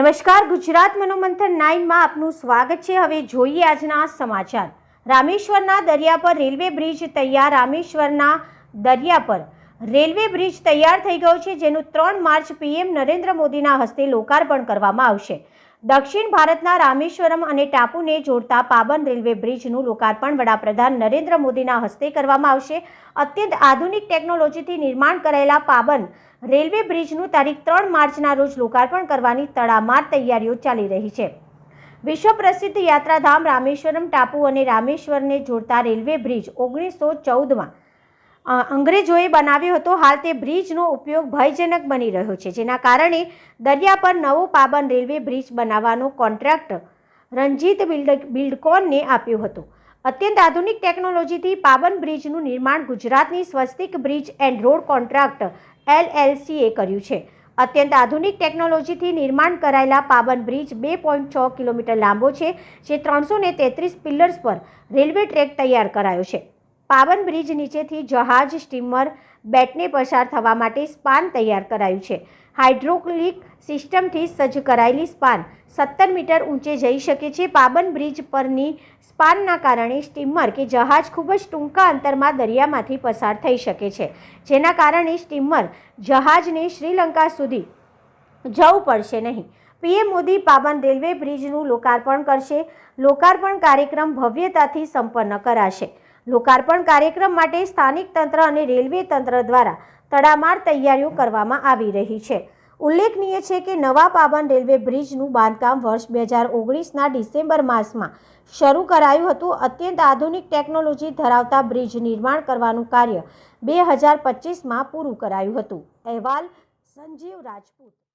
નમસ્કાર, ગુજરાત મનોમંથન નાઇનમાં આપનું સ્વાગત છે. હવે જોઈએ આજના સમાચાર. રામેશ્વરના દરિયા પર રેલવે બ્રિજ તૈયાર, રામેશ્વરના દરિયા પર રેલવે બ્રિજ તૈયાર થઈ ગયો છે, જેનું ત્રણ માર્ચ પીએમ નરેન્દ્ર મોદીના હસ્તે લોકાર્પણ કરવામાં આવશે. દક્ષિણ ભારતના રામેશ્વરમ અને ટાપુને જોડતા પાબન રેલવે બ્રિજનું લોકાર્પણ વડાપ્રધાન નરેન્દ્ર મોદીના હસ્તે કરવામાં આવશે. અત્યંત આધુનિક ટેકનોલોજીથી નિર્માણ કરાયેલા પાબન રેલવે બ્રિજનું તારીખ ત્રણ માર્ચના રોજ લોકાર્પણ કરવાની તડામાર તૈયારીઓ ચાલી રહી છે. વિશ્વ પ્રસિદ્ધ યાત્રાધામ રામેશ્વરમ ટાપુ અને રામેશ્વરને જોડતા રેલવે બ્રિજ ઓગણીસો ચૌદમાં અંગ્રેજોએ બનાવ્યો હતો. હાલ તે બ્રિજનો ઉપયોગ ભયજનક બની રહ્યો છે, જેના કારણે દરિયા પર નવો પાબન રેલવે બ્રિજ બનાવવાનો કોન્ટ્રાક્ટ રંજીત બિલ્ડ, બિલ્ડકોનને આપ્યો હતો. અત્યંત આધુનિક ટેકનોલોજીથી પાબન બ્રિજનું નિર્માણ ગુજરાતની Swastik bridge and road contract એલએલસીએ કર્યું છે. અત્યંત આધુનિક ટેકનોલોજીથી નિર્માણ કરાયેલા પાબન બ્રિજ બે પોઈન્ટ છ કિલોમીટર લાંબો છે, જે ત્રણસો તેત્રીસ પિલર્સ પર રેલવે ટ્રેક તૈયાર કરાયો છે. પાવન બ્રિજ નીચેથી જહાજ, સ્ટીમર, બેટને પસાર થવા માટે સ્પાન તૈયાર કરાયું છે. હાઇડ્રોક્લિક સિસ્ટમથી સજ્જ કરાયેલી સ્પાન સત્તર મીટર ઊંચે જઈ શકે છે. પાબન બ્રિજ પરની સ્પાનના કારણે સ્ટીમર કે જહાજ ખૂબ જ ટૂંકા અંતરમાં દરિયામાંથી પસાર થઈ શકે છે. જેના કારણે સ્ટીમર જહાજને શ્રીલંકા સુધી જવું પડશે નહીં. પીએમ મોદી પાબન રેલવે બ્રિજનું લોકાર્પણ કરશે. લોકાર્પણ કાર્યક્રમ ભવ્યતાથી સંપન્ન કરાશે. લોકાર્પણ કાર્યક્રમ માટે સ્થાનિક તંત્ર અને રેલવે તંત્ર દ્વારા તડામાર તૈયારીઓ કરવામાં આવી રહી છે. ઉલ્લેખનીય છે કે નવા પાબન રેલવે બ્રિજનું બાંધકામ વર્ષ બે હજાર ઓગણીસના ડિસેમ્બર માસમાં શરૂ કરાયું હતું. અત્યંત આધુનિક ટેકનોલોજી ધરાવતા બ્રિજ નિર્માણ કરવાનું કાર્ય બે હજાર પચીસમાં પૂરું કરાયું હતું. અહેવાલ સંજીવ રાજપૂત